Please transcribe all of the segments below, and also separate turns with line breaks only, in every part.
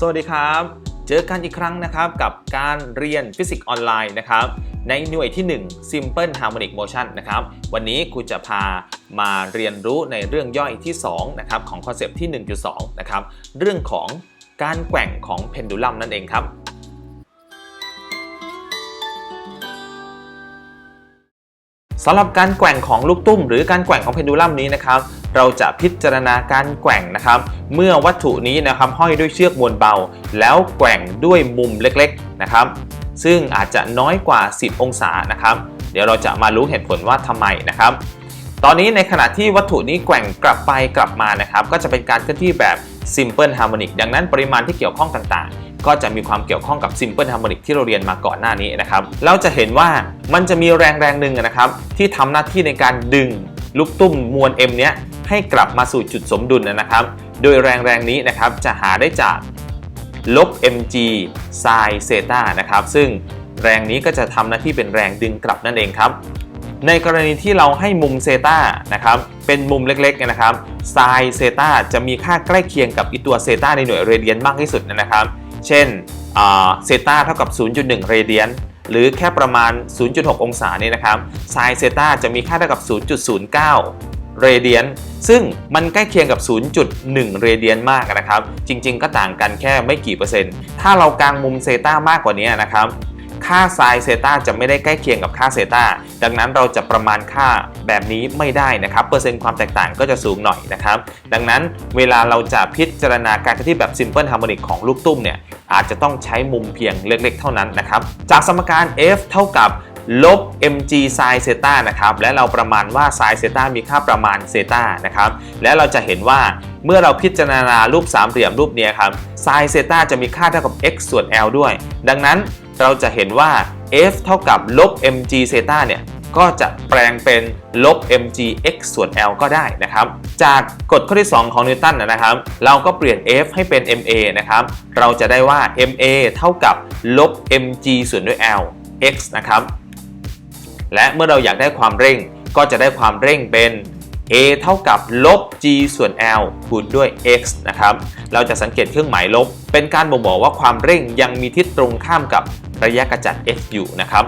สวัสดีครับ เจอกันอีกครั้งนะครับกับการเรียนฟิสิกส์ออนไลน์นะครับ ในหน่วยที่ 1 Simple Harmonic Motion นะครับ วันนี้ครูจะพามาเรียนรู้ในเรื่องย่อยที่2นะครับของคอนเซปต์ที่ 1.2 นะครับ เรื่องของการแกว่งของเพนดูลัมนั่นเองครับสำหรับการแกว่งของลูกตุ้มหรือการแกว่งของเพนดูลัมนี้นะครับ เราจะพิจารณาการแกว่งนะครับ เมื่อวัตถุนี้นะครับห้อยด้วยเชือกมวลเบา แล้วแกว่งด้วยมุมเล็กๆนะครับ ซึ่งอาจจะน้อยกว่า 10 องศานะครับ เดี๋ยวเราจะมารู้เหตุผลว่าทำไมนะครับ ตอนนี้ในขณะที่วัตถุนี้แกว่งกลับไปกลับมานะครับ ก็จะเป็นการเคลื่อนที่แบบ simple harmonic ดังนั้นปริมาณที่เกี่ยวข้องต่างๆก็จะมีความเกี่ยวข้องกับ simple harmonic ที่เราเรียนมาก่อนหน้านี้นะครับ เราจะเห็นว่ามันจะมีแรงแรงหนึ่งนะครับ ที่ทำหน้าที่ในการดึงลูกตุ้มมวล m เนี้ย ให้กลับมาสู่จุดสมดุลนะครับ โดยแรงแรงนี้นะครับจะหาได้จากลบ mg sin เซตานะครับ ซึ่งแรงนี้ก็จะทำหน้าที่เป็นแรงดึงกลับนั่นเองครับ ในกรณีที่เราให้มุมเซตานะครับ เป็นมุมเล็กๆนะครับไซเซตาจะมีค่าใกล้เคียงกับอีตัวเซตาในหน่วยเรเดียนมากที่สุดนะครับ เช่นเซตาเท่ากับ 0.1 เรเดียนหรือแค่ประมาณ 0.6 องศานี่นะครับไซเซตาจะมีค่าเท่ากับ 0.09 เรเดียนซึ่งมันใกล้เคียงกับ 0.1 เรเดียนมากนะครับ จริง ๆ ก็ต่างกันแค่ไม่กี่เปอร์เซ็นต์ ถ้าเรากางมุมเซตามากกว่านี้นะครับ ค่าไซน์เซตาจะไม่ได้ใกล้เคียงกับค่าเซตาดังนั้นเราจะประมาณค่าแบบนี้ไม่ได้นะครับ เปอร์เซ็นต์ความแตกต่างก็จะสูงหน่อยนะครับ ดังนั้นเวลาเราจะพิจารณาการที่แบบ Simple Harmonic ของลูกตุ้มเนี่ยอาจจะต้องใช้มุมเพียงเล็กๆ เท่านั้นนะครับ จากสมการ f เท่ากับ ลบ mg sin เซตานะครับและเราประมาณว่า sin เซตามีค่าประมาณเซตานะครับและเราจะเห็นว่าเมื่อเราพิจารณารูปสามเหลี่ยมรูปนี้ครับ sin เซตาจะมีค่าเท่ากับ x ส่วน l ด้วย ดังนั้นเราจะเห็นว่า f เท่ากับลบ mg เซตาเนี่ยก็จะแปลงเป็นลบ mg x ส่วน l ก็ได้นะครับ จากกฎข้อที่ 2 ของนิวตันนะครับ เราก็เปลี่ยน f ให้เป็น ma นะครับ เราจะได้ว่า ma เท่ากับลบ mg ส่วนด้วย l x นะครับ และเมื่อเราอยากได้ความเร่ง ก็จะได้ความเร่งเป็น a เท่ากับลบ g ส่วน l คูณด้วย x นะครับ เราจะสังเกตเครื่องหมายลบ เป็นการบ่งบอกว่าความเร่งยังมีทิศตรงข้ามกับระยะกระจัด f อยู่นะครับ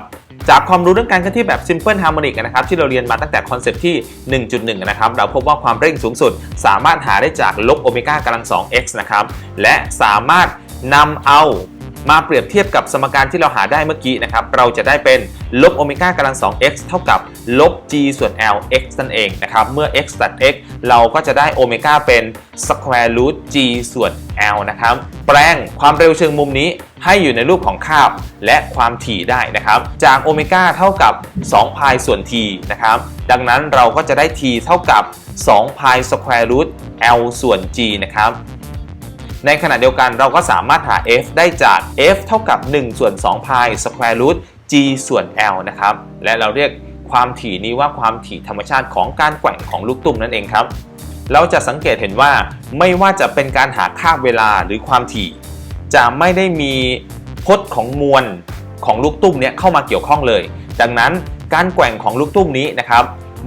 จากความรู้เรื่องการเคลื่อนที่แบบ simple harmonic นะครับที่เราเรียนมาตั้งแต่คอนเซปต์ที่ 1.1 นะครับ เราพบว่าความเร่งสูงสุด สามารถหาได้จากลบโอเมก้ากำลัง 2x นะครับ และสามารถนำเอา มาเปรียบเทียบกับสมการที่เราหาได้เมื่อกี้นะครับ เราจะได้เป็นลบโอเมก้ากำลัง 2x เท่ากับลบ g ส่วน l x นั่นเองนะครับ เมื่อ x ตัด x เราก็จะได้โอเมก้าเป็น square root g ส่วน l นะครับ แปลงความเร็วเชิงมุมนี้ให้อยู่ในรูปของคาบและความถี่ได้นะครับ จากโอเมก้าเท่ากับ2พายส่วน t นะครับ ดังนั้นเราก็จะได้ t เท่ากับ2พาย square root l ส่วน g นะครับ ในขณะเดียวกันเราก็สามารถหา f ได้จาก f เท่ากับ 1 ส่วน2พาย square root g ส่วน l นะครับ และเราเรียกความถี่นี้ว่าความถี่ธรรมชาติของการแกว่งของลูกตุ้มนั่นเองครับ เราจะสังเกตเห็นว่าไม่ว่าจะเป็นการหาค่าเวลาหรือความถี่ จะไม่ได้มีพจน์ของมวลของลูกตุ้มเนี้ยเข้ามาเกี่ยวข้องเลย ดังนั้นการแกว่งของลูกตุ้มนี้นะครับ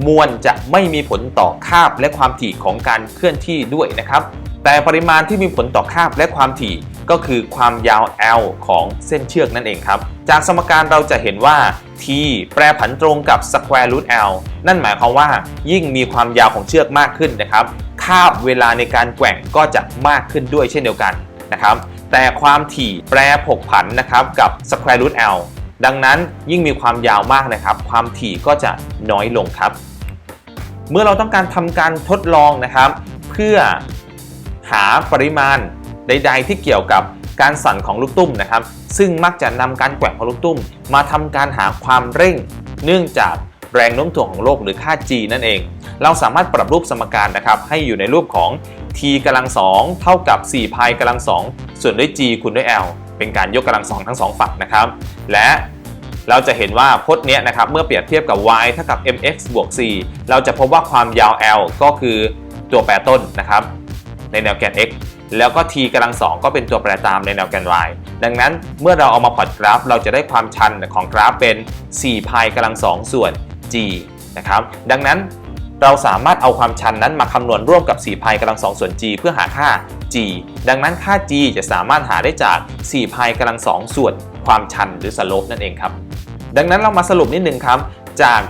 มวลจะไม่มีผลต่อคาบและความถี่ของการเคลื่อนที่ด้วยนะครับ แต่ปริมาณที่มีผลต่อคาบและความถี่ก็คือความยาว L ของเส้นเชือกนั่นเองครับ จากสมการเราจะเห็นว่า t แปรผันตรงกับ square root L นั่นหมายความว่ายิ่งมีความยาวของเชือกมากขึ้นนะครับ คาบเวลาในการแกว่งก็จะมากขึ้นด้วยเช่นเดียวกันนะครับ แต่ความถี่แปรผกผันนะครับกับ square root L ดังนั้นยิ่งมีความยาวมากนะครับ ความถี่ก็จะน้อยลงครับ เมื่อเราต้องการทำการทดลองนะครับ เพื่อ หาปริมาณใด ๆ ที่เกี่ยวกับการสั่นของลูกตุ้มนะครับ ซึ่งมักจะนำการแกว่งของลูกตุ้ม มาทำการหาความเร่ง เนื่องจากแรงโน้มถ่วงของโลกหรือค่า g นั่นเอง เราสามารถปรับรูปสมการนะครับ ให้อยู่ในรูปของ t กำลัง2เท่ากับ4พายกำลัง2ส่วนด้วย g คูณด้วย l เป็นการยกกำลังสองทั้งสองฝั่งนะครับ และเราจะเห็นว่าพจน์เนี้ยนะครับ เมื่อเปรียบเทียบกับ y เท่ากับ mx บวก c เราจะพบว่าความยาว l ก็คือตัวแปรต้นนะครับ ในแนวแกน x แล้วก็ t กำลังสองก็เป็นตัวแปรตามในแนวแกน y ดังนั้นเมื่อเราเอามาพอร์ตกราฟ เราจะได้ความชันของกราฟเป็น4พายกำลังสองส่วน g นะครับดังนั้นเราสามารถเอาความชันนั้นมาคำนวณร่วมกับ4พายกำลัง2ส่วน g เพื่อหาค่า g ดังนั้นค่า g จะสามารถหาได้จาก4พายกำลัง2ส่วน ความชันหรือสโลปนั่นเองครับดังนั้นเรามาสรุปนิดนึงครับ จาก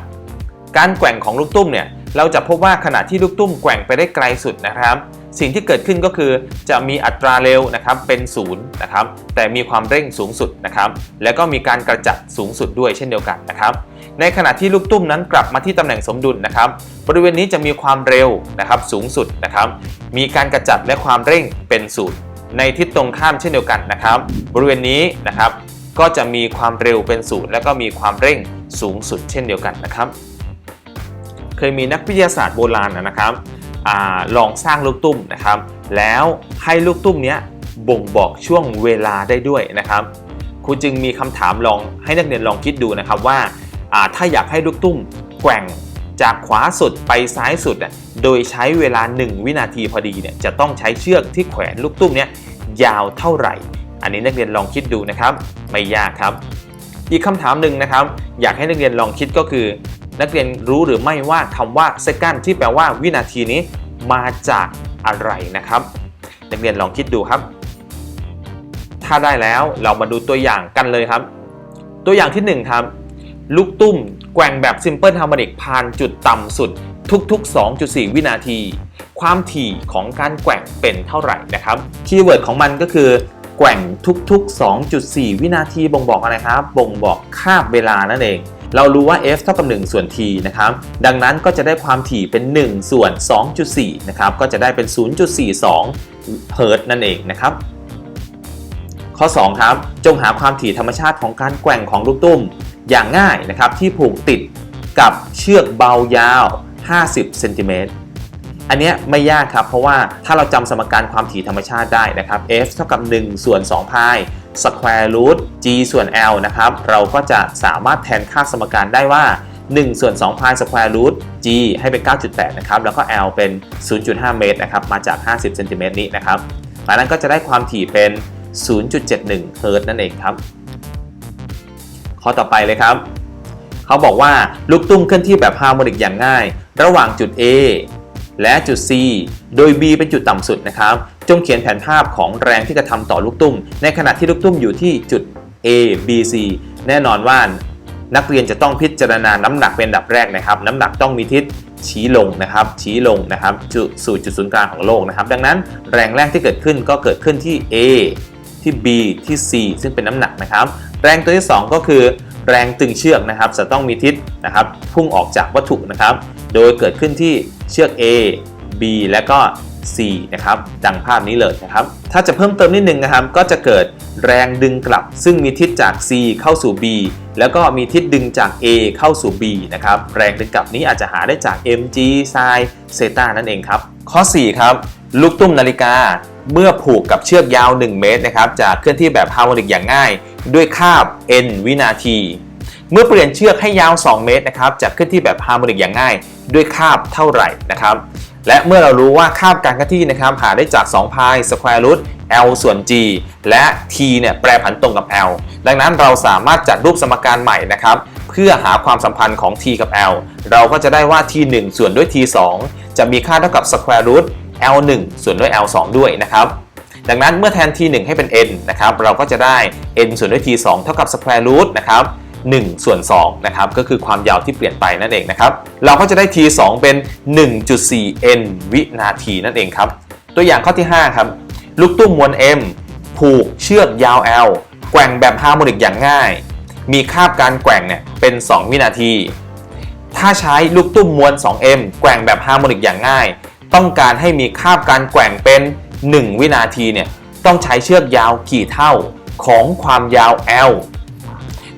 การแกว่งของลูกตุ้มเนี่ยเราจะพบว่าขณะที่ลูกตุ้มแกว่งไปได้ไกลสุดนะครับ สิ่งที่เกิดขึ้นก็คือจะมีอัตราเร็วนะครับเป็นศูนย์นะครับแต่มีความเร่งสูงสุดนะครับแล้วก็มีการกระจัดสูงสุดด้วยเช่นเดียวกันนะครับในขณะที่ลูกตุ้มนั้นกลับมาที่ตำแหน่งสมดุลนะครับบริเวณนี้จะมีความเร็วนะครับสูงสุดนะครับมีการกระจัดและความเร่งเป็นศูนย์ในทิศตรงข้ามเช่นเดียวกันนะครับ บริเวณนี้นะครับก็จะมีความเร็วเป็นศูนย์และก็มีความเร่งสูงสุดเช่นเดียวกันนะครับ เคยมีนักวิทยาศาสตร์โบราณนะครับ ลองสร้างลูกตุ้มนะครับ แล้วให้ลูกตุ้มเนี้ยบ่งบอกช่วงเวลาได้ด้วยนะครับครูจึงมีคำถามลองให้นักเรียนลองคิดดูนะครับว่าถ้าอยากให้ลูกตุ้มแกว่งจากขวาสุดไปซ้ายสุด โดยใช้เวลา 1 วินาทีพอดีเนี่ยจะต้องใช้เชือกที่แขวนลูกตุ้มเนี้ยยาวเท่าไหร่ อันนี้นักเรียนลองคิดดูนะครับ ไม่ยากครับ อีกคำถามหนึ่งนะครับ อยากให้นักเรียนลองคิดก็คือ นักเรียนรู้หรือไม่ว่าคำว่า second ที่แปลว่าวินาทีนี้มาจากอะไรนะครับ นักเรียนลองคิดดูครับ ถ้าได้แล้วเรามาดูตัวอย่างกันเลยครับ ตัวอย่างที่หนึ่งครับลูกตุ้มแกว่งแบบ simple harmonic ผ่านจุดต่ำสุดทุกๆ 2.4 วินาที ความถี่ของการแกว่งเป็นเท่าไหร่นะครับ คีย์เวิร์ดของมันก็คือ แกว่งทุกๆ 2.4 วินาทีบ่งบอกอะไรครับ บ่งบอกคาบเวลานั่นเอง เรารู้ว่า f เท่ากับ 1 ส่วน t นะครับ ดังนั้นก็จะได้ความถี่เป็น 1 ส่วน 2.4 นะครับ ก็จะได้เป็น 0.42 เฮิร์ต์นั่นเองนะครับ ข้อ 2 ครับ จงหาความถี่ธรรมชาติของการแกว่งของลูกตุ้ม อย่างง่ายนะครับ ที่ผูกติดกับเชือกเบายาว 50 เซนติเมตรอันเนี้ยไม่ยากครับ เพราะว่าถ้าเราจำสมการความถี่ธรรมชาติได้นะครับ f เท่ากับ 1 ส่วน2พาย square root g ส่วน l นะครับ เราก็จะสามารถแทนค่าสมการได้ว่า 1 ส่วน2พาย square root g ให้เป็น 9.8 นะครับ แล้วก็ l เป็น 0.5 เมตรนะครับ มาจาก 50 เซนติเมตรนี้นะครับดังนั้นก็จะได้ความถี่เป็น 0.71 เฮิร์ตนั่นเองครับ ข้อต่อไปเลยครับ เขาบอกว่าลูกตุ้มเคลื่อนที่แบบฮาร์โมนิกอย่างง่าย ระหว่างจุด A และจุด C โดย B เป็นจุดต่ำสุดนะครับ จงเขียนแผนภาพของแรงที่กระทำต่อลูกตุ้ม ในขณะที่ลูกตุ้มอยู่ที่จุด A B C แน่นอนว่านักเรียนจะต้องพิจารณาน้ำหนักเป็นดับแรกนะครับ น้ำหนักต้องมีทิศชี้ลงนะครับ ชี้ลงนะครับสู่จุดศูนย์กลางของโลกนะครับ ดังนั้นแรงแรกที่เกิดขึ้นก็เกิดขึ้นที่ A ที่ B ที่ C ซึ่งเป็นน้ำหนักนะครับ แรงตัวที่ 2 ก็คือแรงตึงเชือกนะครับ จะต้องมีทิศนะครับ พุ่งออกจากวัตถุนะครับ โดยเกิดขึ้นที่เชือก A B และก็ C นะครับดังภาพนี้เลยนะครับ ถ้าจะเพิ่มเติมนิดนึงนะครับ ก็จะเกิดแรงดึงกลับ ซึ่งมีทิศจาก C เข้าสู่ B แล้วก็มีทิศดึงจาก A เข้าสู่ B นะครับ แรงดึงกลับนี้อาจจะหาได้จาก mg sin เซตานั่นเองครับ ข้อ 4 ครับ ลูกตุ้มนาฬิกาเมื่อผูกกับเชือกยาว 1 เมตรนะครับจะเคลื่อนที่แบบฮาร์โมนิกอย่างง่าย ด้วยคาบ n วินาที เมื่อเปลี่ยนเชือกให้ยาว 2 เมตรนะครับจะเคลื่อนที่แบบฮาร์โมนิกอย่างง่าย ด้วยคาบเท่าไหร่นะครับ และเมื่อเรารู้ว่าค่าการเคลื่อนที่นะครับหาได้จาก2พาย square root l ส่วน g และ t เนี่ยแปรผันตรงกับ l ดังนั้นเราสามารถจัดรูปสมการใหม่นะครับเพื่อหาความสัมพันธ์ของ t กับ l เราก็จะได้ว่า t 1ส่วนด้วย t 2จะมีค่าเท่ากับ square root l 1ส่วนด้วย l 2ด้วยนะครับดังนั้นเมื่อแทน t 1ให้เป็น n นะครับเราก็จะได้ n ส่วนด้วย t 2เท่ากับ square root นะครับ 1 ส่วน2นะครับก็คือความยาวที่เปลี่ยนไปนั่นเองนะครับเราก็จะได้ t 2เป็น 1.4 n วินาทีนั่นเองครับตัวอย่างข้อที่5ครับลูกตุ้มมวล m ผูกเชือกยาว l แกว่งแบบฮาร์โมนิกอย่างง่าย มีคาบการแกว่งเนี่ยเป็น 2 วินาที ถ้าใช้ลูกตุ้มมวล 2m แกว่งแบบฮาร์โมนิกอย่างง่าย ต้องการให้มีคาบการแกว่งเป็น 1 วินาทีเนี่ยต้องใช้เชือกยาวกี่เท่าของความยาว L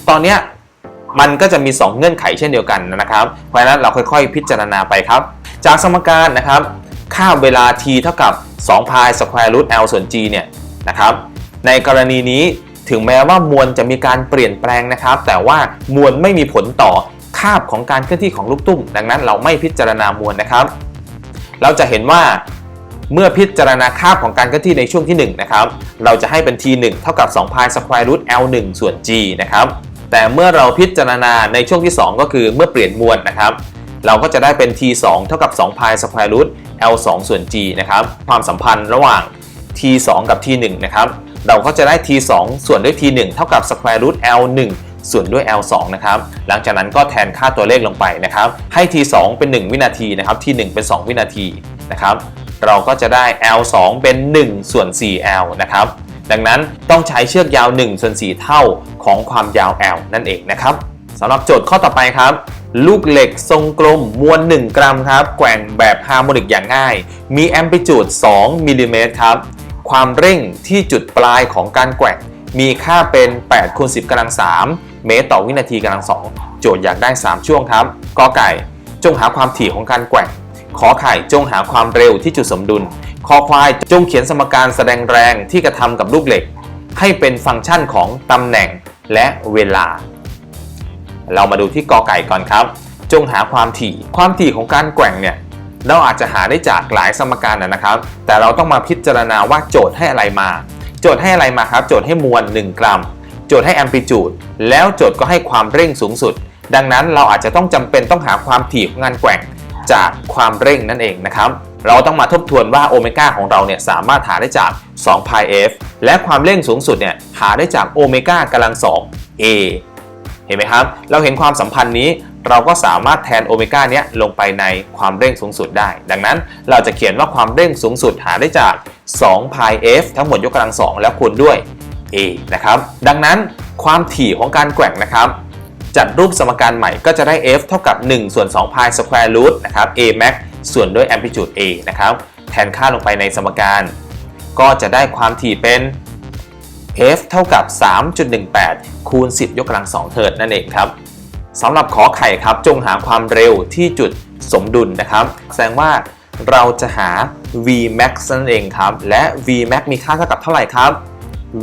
ตอนนี้ มันก็จะมี 2 เงื่อนไขเช่นเดียวกันนะครับ เพราะฉะนั้นเราค่อยๆ พิจารณาไปครับ จากสมการนะครับ ค่าเวลา t เท่ากับ2พาย square root l ส่วน g เนี่ยนะครับในกรณีนี้ถึงแม้ว่ามวลจะมีการเปลี่ยนแปลงนะครับ แต่ว่ามวลไม่มีผลต่อคาบของการเคลื่อนที่ของลูกตุ้ม ดังนั้นเราไม่พิจารณามวลนะครับ เราจะเห็นว่าเมื่อพิจารณาคาบของการเคลื่อนที่ในช่วงที่1นะครับ เราจะให้เป็น t 1เท่ากับ2 pi square root l 1ส่วน g นะครับ แต่เมื่อเราพิจารณาในช่วงที่ 2 ก็คือเมื่อเปลี่ยนมวลนะครับ เราก็จะได้เป็น t 2เท่ากับ2 pi square root l 2ส่วน g นะครับ ความสัมพันธ์ระหว่าง t 2กับ t 1นะครับ เราก็จะได้ t 2ส่วนด้วย t 1เท่ากับ square root l 1ส่วนด้วย l 2นะครับ หลังจากนั้นก็แทนค่าตัวเลขลงไปนะครับ ให้ t 2เป็น 1 วินาทีนะครับ t 1เป็น 2 วินาทีนะครับ เราก็จะได้ l 2เป็น 1 ส่วน 4l นะครับ ดังนั้นต้องใช้เชือกยาว1ส่วน4เท่าของความยาว l นั่นเองนะครับสำหรับโจทย์ข้อต่อไปครับ ลูกเหล็กทรงกลมมวล 1 กรัมครับแกว่งแบบฮาร์โมนิกอย่างง่าย มีแอมพลิจูด 2มิลลิเมตรครับ ความเร่งที่จุดปลายของการแกว่ง มีค่าเป็น8คูณ10กำลัง3เมตรต่อวินาทีกำลัง2โจทย์อยากได้ 3 ช่วงครับกอไก่ จงหาความถี่ของการแกว่ง ขอไข่จงหาความเร็วที่จุดสมดุล คอควายจงเขียนสมการแสดงแรงที่กระทำกับลูกเหล็ก ให้เป็นฟังก์ชันของตำแหน่งและเวลา เรามาดูที่กอไก่ก่อนครับ จงหาความถี่ ความถี่ของการแกว่งเนี่ยเราอาจจะหาได้จากหลายสมการนะครับ แต่เราต้องมาพิจารณาว่าโจทย์ให้อะไรมา โจทย์ให้อะไรมาครับ โจทย์ให้มวล 1 กรัม โจทย์ให้แอมพลิจูด แล้วโจทย์ก็ให้ความเร่งสูงสุด ดังนั้นเราอาจจะต้องจำเป็นต้องหาความถี่ของงานแกว่ง จากความเร่งนั่นเองนะครับ เราต้องมาทบทวนว่าโอเมก้าของเราเนี่ยสามารถหาได้จาก2 pi f และความเร่งสูงสุดเนี่ยหาได้จากโอเมก้ากำลัง2 a เห็นไหมครับ เราเห็นความสัมพันธ์นี้เราก็สามารถแทนโอเมก้าเนี้ยลงไปในความเร่งสูงสุดได้ ดังนั้นเราจะเขียนว่าความเร่งสูงสุดหาได้จาก2 pi f ทั้งหมดยกกำลัง 2 แล้วคูณด้วย a นะครับ ดังนั้นความถี่ของการแกว่งนะครับ จัดรูปสมการใหม่ก็จะได้ f เท่ากับ 1 ส่วน2 pi square root นะครับ a max ส่วนด้วย amplitude a นะครับ แทนค่าลงไปในสมการ ก็จะได้ความถี่เป็น f เท่ากับ 3.18 คูณ 10 ยกกำลัง 2 เทิร์ตนั่นเองครับสำหรับขอไข่ครับจงหาความเร็วที่จุดสมดุลนะครับ แสดงว่าเราจะหา v max นั่นเองครับ และ v max มีค่าเท่ากับเท่าไหร่ครับ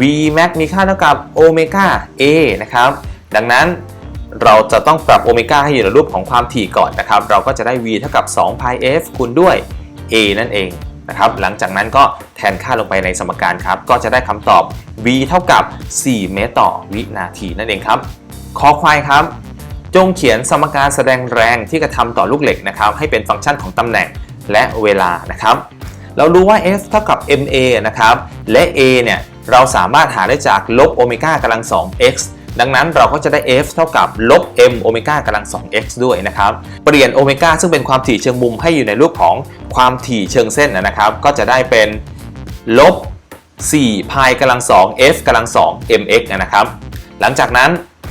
v max มีค่าเท่ากับโอเมก้า a นะครับ ดังนั้น เราจะต้องปรับโอเมก้าให้อยู่ในรูปของความถี่ก่อนนะครับ เราก็จะได้ v เท่ากับ2 pi f คูณด้วย a นั่นเองนะครับ หลังจากนั้นก็แทนค่าลงไปในสมการครับ ก็จะได้คำตอบ v เท่ากับ 4 เมตรต่อวินาทีนั่นเองครับคอควายครับ จงเขียนสมการแสดงแรงที่กระทำต่อลูกเหล็กนะครับ ให้เป็นฟังก์ชันของตำแหน่งและเวลานะครับ เรารู้ว่า f เท่ากับ ma นะครับ และ a เนี่ย เราสามารถหาได้จากลบโอเมก้ากำลัง2 x ดังนั้นเราก็จะได้ f เท่ากับลบ m โอเมก้ากำลัง 2 x ด้วยนะครับ เปลี่ยนโอเมก้าซึ่งเป็นความถี่เชิงมุมให้อยู่ในรูปของความถี่เชิงเส้นนะครับ ก็จะได้เป็นลบ4พายกำลัง 2 f กำลัง 2 mx นะครับ หลังจากนั้น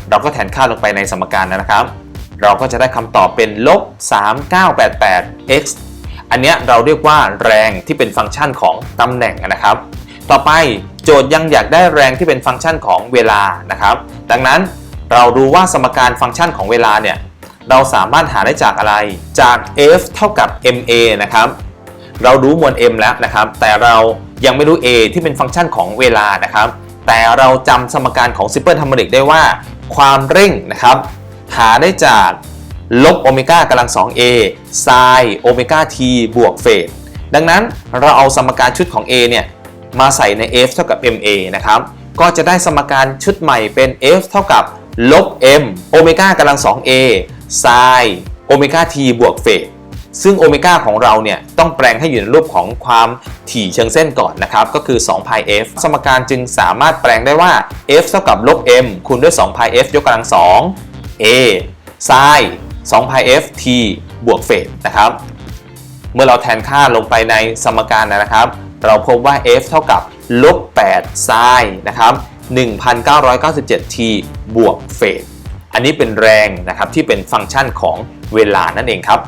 เราก็แทนค่าลงไปในสมการนะครับ เราก็จะได้คำตอบเป็นลบ3988 x อันนี้เราเรียกว่าแรงที่เป็นฟังก์ชันของตำแหน่งนะครับ ต่อไป โจทย์ยังอยากได้แรงที่เป็นฟังก์ชันของเวลานะครับ ดังนั้นเรารู้ว่าสมการฟังก์ชันของเวลาเนี่ยเราสามารถหาได้จากอะไร จาก f เท่ากับ ma นะครับ เรารู้มวล m แล้วนะครับ แต่เรายังไม่รู้ a ที่เป็นฟังก์ชันของเวลานะครับ แต่เราจำสมการของ simple harmonic ได้ว่า ความเร่งนะครับ หาได้จากลบโอเมก้ากำลัง 2a ไซน์โอเมก้า t บวกเฟสดังนั้นเราเอาสมการชุดของ a เนี่ย มาใส่ใน f เท่ากับ ma นะครับ ก็จะได้สมการชุดใหม่เป็น f เท่ากับลบ m โอเมก้ากำลัง 2a ไซน์โอเมก้า t บวกเฟสซึ่งโอเมก้าของเราเนี่ยต้องแปลงให้อยู่ในรูปของความถี่เชิงเส้นก่อนนะครับ ก็คือ2 pi f สมการจึงสามารถแปลงได้ว่า f เท่ากับลบ m คูณด้วย2 pi f ยกกำลัง 2 a ไซน์2 pi f t บวกเฟสนะครับ เมื่อเราแทนค่าลงไปในสมการนะครับ เราพบว่า f เท่ากับลบ8ไซน์นะครับ1997 t บวกเฟสอันนี้เป็นแรงนะครับที่เป็นฟังก์ชันของเวลานั่นเองครับ